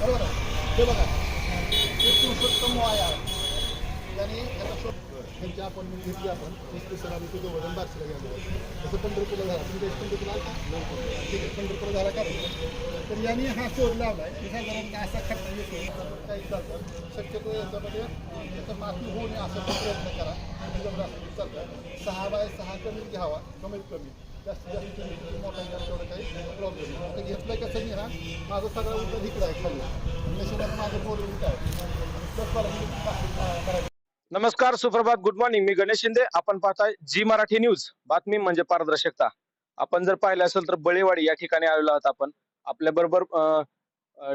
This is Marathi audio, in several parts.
बरोबर हे बघा. ते पुरुषोत्तम वाया. आणि त्याचा शोध त्यांची अपॉइंटमेंट घेतली आपण. सर आम्ही तो दोघं बारशीला गेलो जसं पंढरपूरला झाला. देश पंढरपूरला आला का? ठीक आहे. पंढरपूरला झाला का? तर यांनी हा शोध लावला आहे साधारण असा खर्च येतो काही चालतं शक्यतो याच्यामध्ये त्याचं माती होऊ नये असं प्रयत्न करा. ते चालतं सहा बाय सहा कमीत घ्यावा. कमीत कमी. जास्तीत जास्त मोठा घ्या तेवढं काही प्रॉब्लेम नाही. आता घेतलं कसं मी हा? माझं सगळं उत्तर इकडं आहे खाल्लं नशिबात माझं उलट आहे प्लस मला करायचं नमस्कार सुप्रभात. गुड मॉर्निंग मी गणेश शिंदे. आपण पाहताय जी मराठी न्यूज. बातमी म्हणजे पारदर्शकता. आपण जर पाहिलं असेल तर बळेवाडी या ठिकाणी आलेलो आहोत आपण. आपल्या बरोबर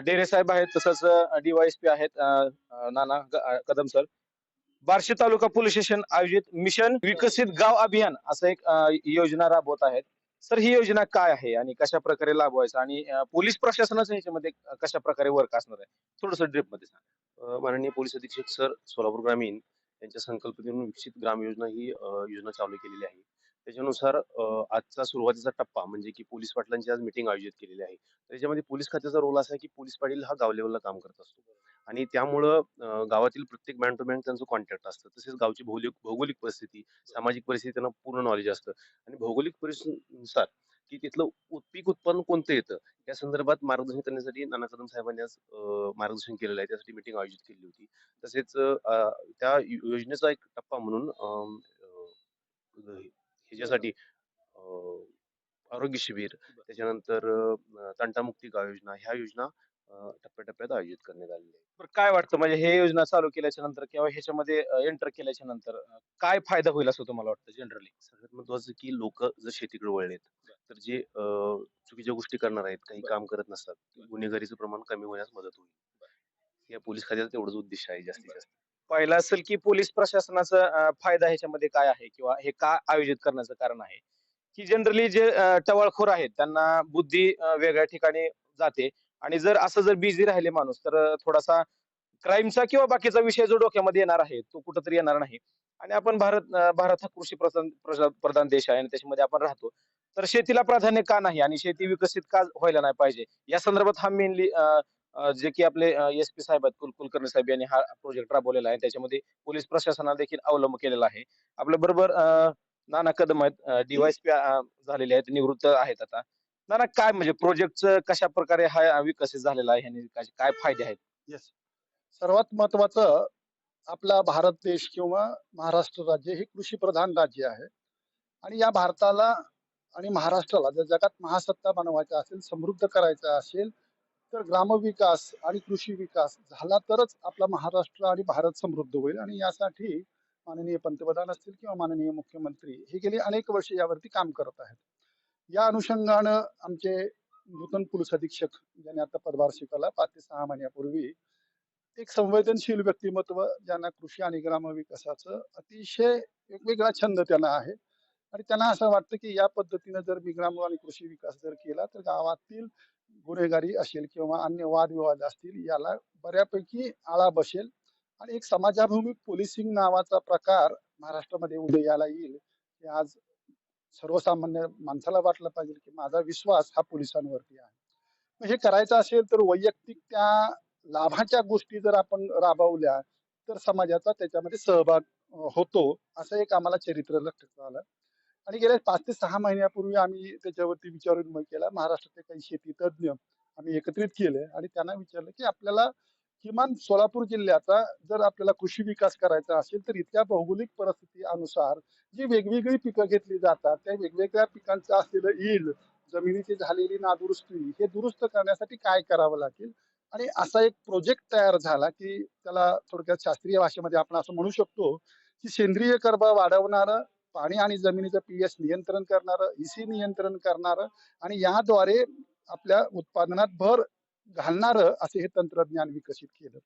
डेरे साहेब आहेत तसंच डीवायएसपी आहेत Nana Kadam sir Barshi taluka police station आयोजित मिशन विकसित गाव अभियान असं एक योजना राबवत आहेत. सर ही योजना काय आहे आणि कशा प्रकारे लाभवायचं आणि पोलीस प्रशासनाच्या याच्यामध्ये कशा प्रकारे वर्क असणार आहे? थोडस ड्रिपमध्ये सांगा. माननीय पोलीस अधीक्षक सर सोलापूर ग्रामीण त्यांच्या संकल्पनेतून विकसित ग्राम योजना ही योजना चालू केलेली आहे. त्याच्यानुसार आजचा सुरुवातीचा टप्पा म्हणजे की पोलीस पाटलांची आज मिटिंग आयोजित केलेली आहे. त्याच्यामध्ये पोलीस खात्याचा रोल असा आहे की पोलीस पाटील हा गाव लेवलला काम करत असतो. आणि त्यामुळं गावातील प्रत्येक मॅन टू मॅन त्यांचं कॉन्टॅक्ट असतं. तसेच गावची भौगोलिक भौगोलिक परिस्थिती सामाजिक परिस्थिती त्यांना पूर्ण नॉलेज असतं. आणि भौगोलिक परिस्थितीनुसार की तिथलं पीक उत्पन्न कोणतं येतं? या संदर्भात मार्गदर्शन करण्यासाठी नाना कदम साहेबांनी आज मार्गदर्शन केलेलं आहे. त्यासाठी मिटिंग आयोजित केली होती. तसेच त्या योजनेचा एक टप्पा म्हणून ह्याच्यासाठी आरोग्य शिबिर त्याच्यानंतर तंटामुक्ती गाव योजना ह्या योजना टप्प्याटप्प्यात आयोजित करण्यात आलेल्या आहेत. बरं काय वाटतं? म्हणजे हे योजना चालू केल्याच्यानंतर किंवा ह्याच्यामध्ये एंटर केल्याच्यानंतर काय फायदा होईल असं तुम्हाला वाटतं जनरली सगळ्यात महत्वाचं की लोक जर शेतीकडे वळलेत तर जे अ, चुकीच्या गोष्टी करणार आहेत काही काम करत नसतात गुन्हेगारीचं प्रमाण कमी होण्यास मदत होईल. या पोलीस खात्याचा तेवढंच उद्देश आहे जास्तीत जास्त. पहिला असेल की पोलीस प्रशासनाचा अं, फायदा ह्याच्यामध्ये काय आहे किंवा हे का आयोजित करण्याचं कारण आहे? की जनरली जे अं, टवाळखोर आहेत त्यांना बुद्धी अं, वेगळ्या ठिकाणी जाते आणि जर असं जर बिझी राहिले माणूस तर अं, थोडासा क्राईमचा किंवा बाकीचा विषय जो डोक्यामध्ये येणार आहे तो कुठंतरी येणार नाही. आणि आपण भारत अं, भारत हा कृषी प्रधान प्रजा- प्रधान देश आहे आणि त्याच्यामध्ये आपण राहतो. तर शेतीला प्राधान्य का नाही आणि शेती विकसित का व्हायला नाही पाहिजे? या संदर्भात हा मेनली जे की आपले एस पी साहेब आहेत कुल कुलकर्णी साहेब यांनी हा प्रोजेक्ट राबवलेला आहे. त्याच्यामध्ये पोलीस प्रशासनाला देखील अवलंब केलेला आहे. आपल्या बरोबर नाना कदम आहेत डीवायसपी झालेले आहेत निवृत्त आहेत आता. नाना काय म्हणजे प्रोजेक्टचं कशा प्रकारे हा विकसित झालेला आहे? आणि काय काय फायदे आहेत? येस सर्वात महत्वाचं आपला भारत देश किंवा महाराष्ट्र राज्य हे कृषी प्रधान राज्य आहे. आणि या भारताला आणि महाराष्ट्राला जर जगात महासत्ता बनवायचा असेल समृद्ध करायचा असेल तर ग्रामविकास आणि कृषी विकास झाला तरच आपला महाराष्ट्र आणि भारत समृद्ध होईल. आणि यासाठी माननीय पंतप्रधान असतील किंवा माननीय मुख्यमंत्री हे गेली अनेक वर्ष यावरती काम करत आहेत. या अनुषंगानं आमचे नूतन पोलीस अधीक्षक ज्यांनी आता पदभार स्वीकारला पाच ते सहा महिन्यापूर्वी एक संवेदनशील व्यक्तिमत्व ज्यांना कृषी आणि ग्रामविकासाचं अतिशय वेगवेगळा छंद त्यांना आहे. आणि त्यांना असं वाटतं की या पद्धतीनं जर मी ग्राम आणि कृषी विकास जर केला तर गावातील गुन्हेगारी असेल किंवा अन्य वादविवाद असतील याला बऱ्यापैकी आळा बसेल. आणि एक समाजाभिमुख पोलिसिंग नावाचा प्रकार महाराष्ट्रामध्ये उदयाला येईल हे आज सर्वसामान्य माणसाला वाटलं पाहिजे की माझा विश्वास हा पोलिसांवरती आहे. मग हे करायचं असेल तर वैयक्तिक त्या लाभाच्या गोष्टी जर आपण राबवल्या तर समाजाचा त्याच्यामध्ये सहभाग होतो असं एक आम्हाला चरित्र लक्षात आलं. आणि गेल्या पाच ते सहा महिन्यापूर्वी आम्ही त्याच्यावरती विचारविनिमय केला. महाराष्ट्रातले काही शेती तज्ज्ञ आम्ही एकत्रित केले आणि त्यांना विचारलं की आपल्याला किमान सोलापूर जिल्ह्याचा जर आपल्याला कृषी विकास करायचा असेल तर इथल्या भौगोलिक परिस्थिती अनुसार जी वेगवेगळी पिकं घेतली जातात त्या वेगवेगळ्या पिकांचं असलेलं ईल जमिनीची झालेली नादुरुस्ती हे दुरुस्त करण्यासाठी काय करावं लागेल? आणि असा एक प्रोजेक्ट तयार झाला की त्याला थोडक्यात शास्त्रीय भाषेमध्ये आपण असं म्हणू शकतो की सेंद्रिय कर्ब वाढवणारं पाणी आणि जमिनीचं पीएच नियंत्रण करणारं इसी नियंत्रण करणारं आणि याद्वारे आपल्या उत्पादनात भर घालणारं असे हे तंत्रज्ञान विकसित केलं.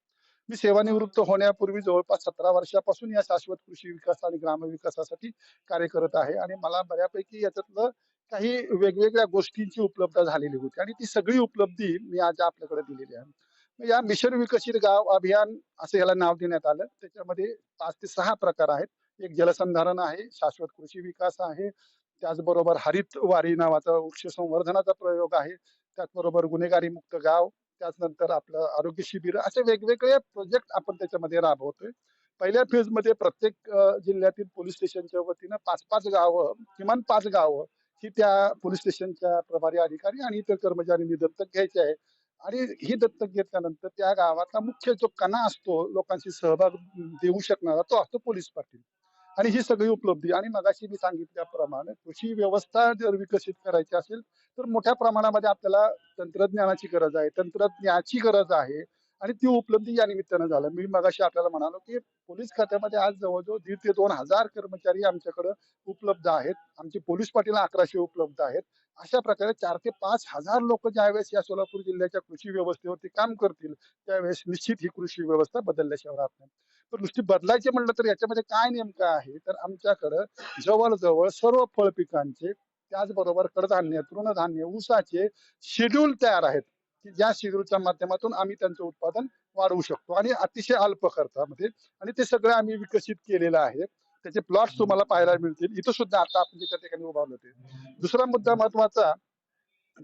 मी सेवानिवृत्त होण्यापूर्वी जवळपास सतरा वर्षापासून या शाश्वत कृषी विकास आणि ग्रामविकासासाठी कार्य करत आहे आणि मला बऱ्यापैकी याच्यातलं काही वेगवेगळ्या गोष्टींची उपलब्ध झालेली होती आणि ती सगळी उपलब्धी मी आज आपल्याकडे दिलेली आहे. मग या मिशन विकसित गाव अभियान असं याला नाव देण्यात आलं. त्याच्यामध्ये पाच ते सहा प्रकार आहेत. एक जलसंधारण आहे शाश्वत कृषी विकास आहे. त्याचबरोबर हरित वारी नावाचा वृक्ष संवर्धनाचा प्रयोग आहे. त्याचबरोबर गुन्हेगारी मुक्त गाव त्याचनंतर आपलं आरोग्य शिबिर असे वेगवेगळे प्रोजेक्ट आपण त्याच्यामध्ये राबवतोय. पहिल्या फेजमध्ये प्रत्येक जिल्ह्यातील पोलीस स्टेशनच्या वतीनं पाच पाच गावं किमान पाच गावं ही त्या पोलीस स्टेशनच्या प्रभारी अधिकारी आणि इतर कर्मचाऱ्यांनी दत्तक घ्यायचे आहे. आणि ही दत्तक घेतल्यानंतर त्या गावातला मुख्य जो कणा असतो लोकांशी सहभाग देऊ शकणारा तो असतो पोलीस पाटील. आणि ही सगळी उपलब्धी. आणि मगाशी मी सांगितल्याप्रमाणे कृषी व्यवस्था जर विकसित करायची असेल तर मोठ्या प्रमाणामध्ये आपल्याला तंत्रज्ञानाची गरज आहे. तंत्रज्ञानाची गरज आहे. आणि ती उपलब्धी या निमित्तानं झालं. मी मगाशी आपल्याला म्हणालो की पोलीस खात्यामध्ये आज जवळजवळ दीड ते दोन हजार कर्मचारी आमच्याकडे उपलब्ध आहेत. आमचे पोलीस पाटील अकराशे उपलब्ध आहेत. अशा प्रकारे चार ते पाच हजार लोक ज्यावेळेस या सोलापूर जिल्ह्याच्या कृषी व्यवस्थेवरती काम करतील त्यावेळेस निश्चित ही कृषी व्यवस्था बदलल्याशिवाय राहत नाही. पण नुसती बदलायची म्हणलं तर याच्यामध्ये काय नेमकं आहे? तर आमच्याकडं जवळजवळ सर्व फळ पिकांचे त्याचबरोबर कडधान्य तृणधान्य ऊसाचे शेड्यूल तयार आहेत. की ज्या शेड्यूलच्या माध्यमातून आम्ही त्यांचं उत्पादन वाढवू शकतो. आणि अतिशय अल्प खर्चामध्ये आणि ते सगळं आम्ही विकसित केलेलं आहे. त्याचे प्लॉट्स तुम्हाला पाहायला मिळतील. इथं सुद्धा आता आपण त्या ठिकाणी उभारले होते. दुसरा मुद्दा महत्त्वाचा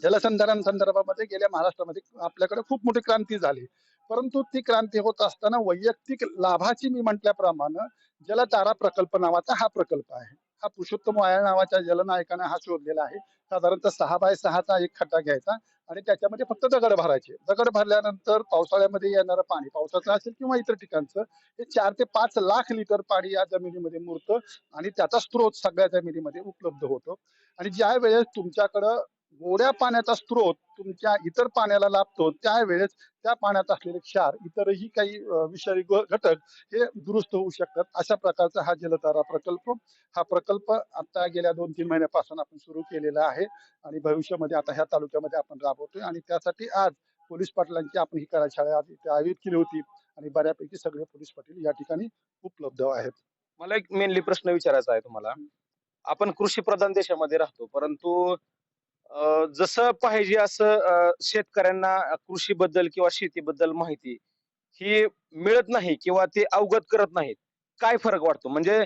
जलसंधारण संदर्भामध्ये गेल्या महाराष्ट्रामध्ये आपल्याकडे खूप मोठी क्रांती झाली. परंतु ती क्रांती होत असताना वैयक्तिक लाभाची मी म्हटल्याप्रमाणे जलतारा प्रकल्प नावाचा हा प्रकल्प आहे. हा पुरुषोत्तम वाया नावाच्या जलनायकाने हा शोधलेला आहे. साधारणतः सहा बाय सहाचा एक खड्डा घ्यायचा आणि त्याच्यामध्ये फक्त दगड भरायचे. दगड भरल्यानंतर पावसाळ्यामध्ये येणारं पाणी पावसाचं असेल किंवा इतर ठिकाणचं हे चार ते पाच लाख लिटर पाणी या जमिनीमध्ये मुरतं आणि त्याचा स्रोत सगळ्या जमिनीमध्ये उपलब्ध होतो. आणि ज्या वेळेस तुमच्याकडं गोड्या पाण्याचा स्रोत तुमच्या इतर पाण्याला लाभतो त्यावेळेस त्या पाण्यात असलेले क्षार इतरही काही विषारी घटक हे दुरुस्त होऊ शकतात. अशा प्रकारचा हा जलतारा प्रकल्प हा प्रकल्प आता गेल्या दोन तीन महिन्यापासून आपण सुरू केलेला आहे आणि भविष्यामध्ये आता ह्या तालुक्यामध्ये आपण राबवतोय आणि त्यासाठी आज पोलीस पाटलांची आपण ही कार्यशाळा आयोजित केली होती आणि बऱ्यापैकी सगळे पोलीस पाटील या ठिकाणी उपलब्ध आहेत. मला एक मेनली प्रश्न विचारायचा आहे तुम्हाला. आपण कृषी प्रधान देशामध्ये राहतो परंतु जसं पाहिजे असं अं, शेतकऱ्यांना कृषीबद्दल किंवा शेतीबद्दल माहिती ही मिळत नाही किंवा ते अवगत करत नाहीत काय फरक वाटतो? म्हणजे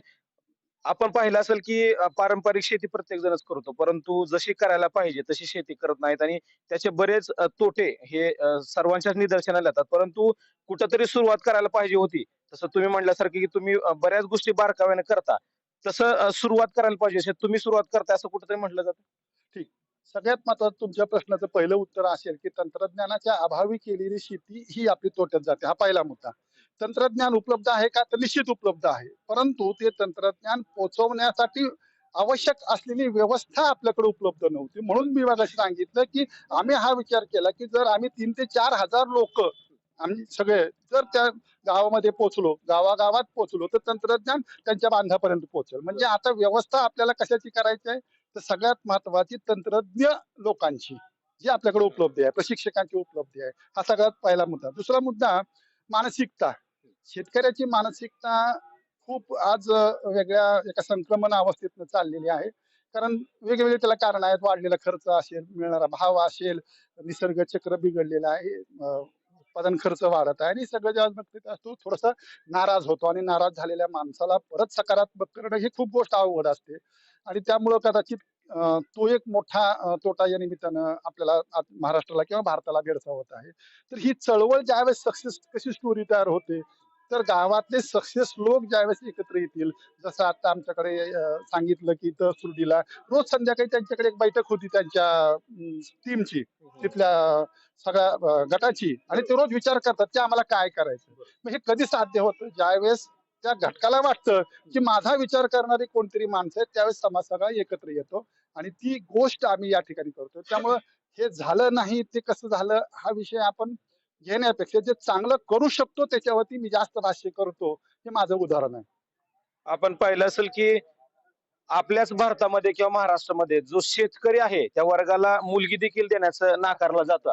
आपण पाहिलं असेल की पारंपरिक शेती प्रत्येक जणच करतो परंतु जशी करायला पाहिजे तशी शेती करत नाहीत आणि त्याचे बरेच तोटे हे सर्वांच्याच निदर्शनाला येतात. परंतु कुठंतरी सुरुवात करायला पाहिजे होती. तसं तुम्ही म्हणल्यासारखं की तुम्ही बऱ्याच गोष्टी बारकाव्याने करता. तसं सुरुवात करायला पाहिजे तुम्ही सुरुवात करता असं कुठंतरी म्हटलं जातं? ठीक. सगळ्यात महत्वाचं तुमच्या प्रश्नाचं पहिलं उत्तर असेल की तंत्रज्ञानाच्या अभावी केलेली शेती ही आपली तोट्यात जाते हा पहिला मुद्दा. तंत्रज्ञान उपलब्ध आहे का? तर निश्चित उपलब्ध आहे. परंतु ते तंत्रज्ञान पोचवण्यासाठी आवश्यक असलेली व्यवस्था आपल्याकडे उपलब्ध नव्हती. म्हणून मी मला सांगितलं की आम्ही हा विचार केला की जर आम्ही तीन ते चार हजार लोक आम्ही सगळे जर त्या गावामध्ये पोहोचलो गावागावात पोहोचलो तर तंत्रज्ञान त्यांच्या बांधापर्यंत पोहोचेल म्हणजे आता व्यवस्था आपल्याला कशाची करायची आहे? तर सगळ्यात महत्वाची तंत्रज्ञ लोकांची जी आपल्याकडे उपलब्ध आहे प्रशिक्षकांची उपलब्धी आहे हा सगळ्यात पहिला मुद्दा. दुसरा मुद्दा मानसिकता. शेतकऱ्याची मानसिकता खूप आज वेगळ्या एका संक्रमण अवस्थेतनं चाललेली आहे. कारण वेगवेगळे त्याला कारण आहेत. वाढलेला खर्च असेल मिळणारा भाव असेल निसर्ग चक्र बिघडलेला आहे उत्पादन खर्च वाढत आहे आणि सगळं जेव्हा बघतो तो थोडासा नाराज होतो आणि नाराज झालेल्या माणसाला परत सकारात्मक करणं ही खूप गोष्ट अवघड असते. आणि त्यामुळं कदाचित तो एक मोठा तोटा या निमित्तानं आपल्याला महाराष्ट्राला किंवा भारताला भेडसावत आहे. तर ही चळवळ ज्यावेळेस सक्सेस कशी स्टोरी तयार होते तर गावातले सक्सेस लोक ज्यावेळेस एकत्र येतील जसं आता आमच्याकडे सांगितलं की इथं रोज संध्याकाळी त्यांच्याकडे एक बैठक होती त्यांच्या टीमची तिथल्या सगळ्या गटाची. आणि ते रोज विचार करतात की आम्हाला काय करायचं? मग हे कधी साध्य होतं? ज्यावेळेस त्या घटकाला वाटतं की माझा विचार करणारी कोणतरी माणसं आहेत त्यावेळेस समाज सगळा एकत्र येतो. आणि ती गोष्ट आम्ही या ठिकाणी करतो त्यामुळं हे झालं नाही ते कसं झालं हा विषय आपण घेण्यापेक्षा जे चांगलं करू शकतो त्याच्यावरती मी जास्त भाष्य करतो. हे माझं उदाहरण आहे. आपण पाहिलं असेल की आपल्याच भारतामध्ये किंवा महाराष्ट्रामध्ये जो शेतकरी आहे त्या वर्गाला मुलगी देखील देण्याचं नाकारलं जातं.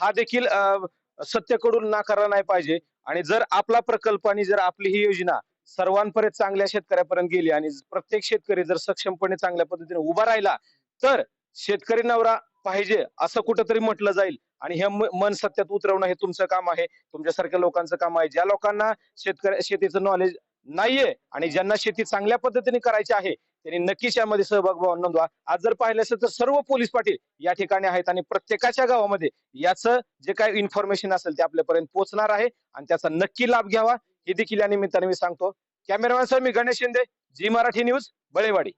हा देखील अं, सत्तेकडून नाकारला नाही पाहिजे. आणि जर आपला प्रकल्प आणि जर आपली ही योजना सर्वांपर्यंत चांगल्या शेतकऱ्यापर्यंत गेली आणि प्रत्येक शेतकरी जर सक्षमपणे चांगल्या पद्धतीने उभा राहिला तर शेतकरी नवरा पाहिजे असं कुठंतरी म्हटलं जाईल. आणि हे मन सत्यात उतरवणं हे तुमचं काम आहे. तुमच्यासारख्या लोकांचं काम आहे. ज्या लोकांना शेतकरी शेतीचं नॉलेज नाहीये आणि ज्यांना शेती चांगल्या पद्धतीने करायची आहे त्यांनी नक्कीच यामध्ये सहभाग नोंदवा. आज जर पाहिलं असेल तर सर्व पोलीस पाटील या ठिकाणी आहेत आणि प्रत्येकाच्या गावामध्ये याचं जे काही इन्फॉर्मेशन असेल ते आपल्यापर्यंत पोहोचणार आहे आणि त्याचा नक्की लाभ घ्यावा. हे देखील या निमित्ताने मी सांगतो. कॅमेरामॅन सर मी गणेश शिंदे जी मराठी न्यूज बळेवाडी.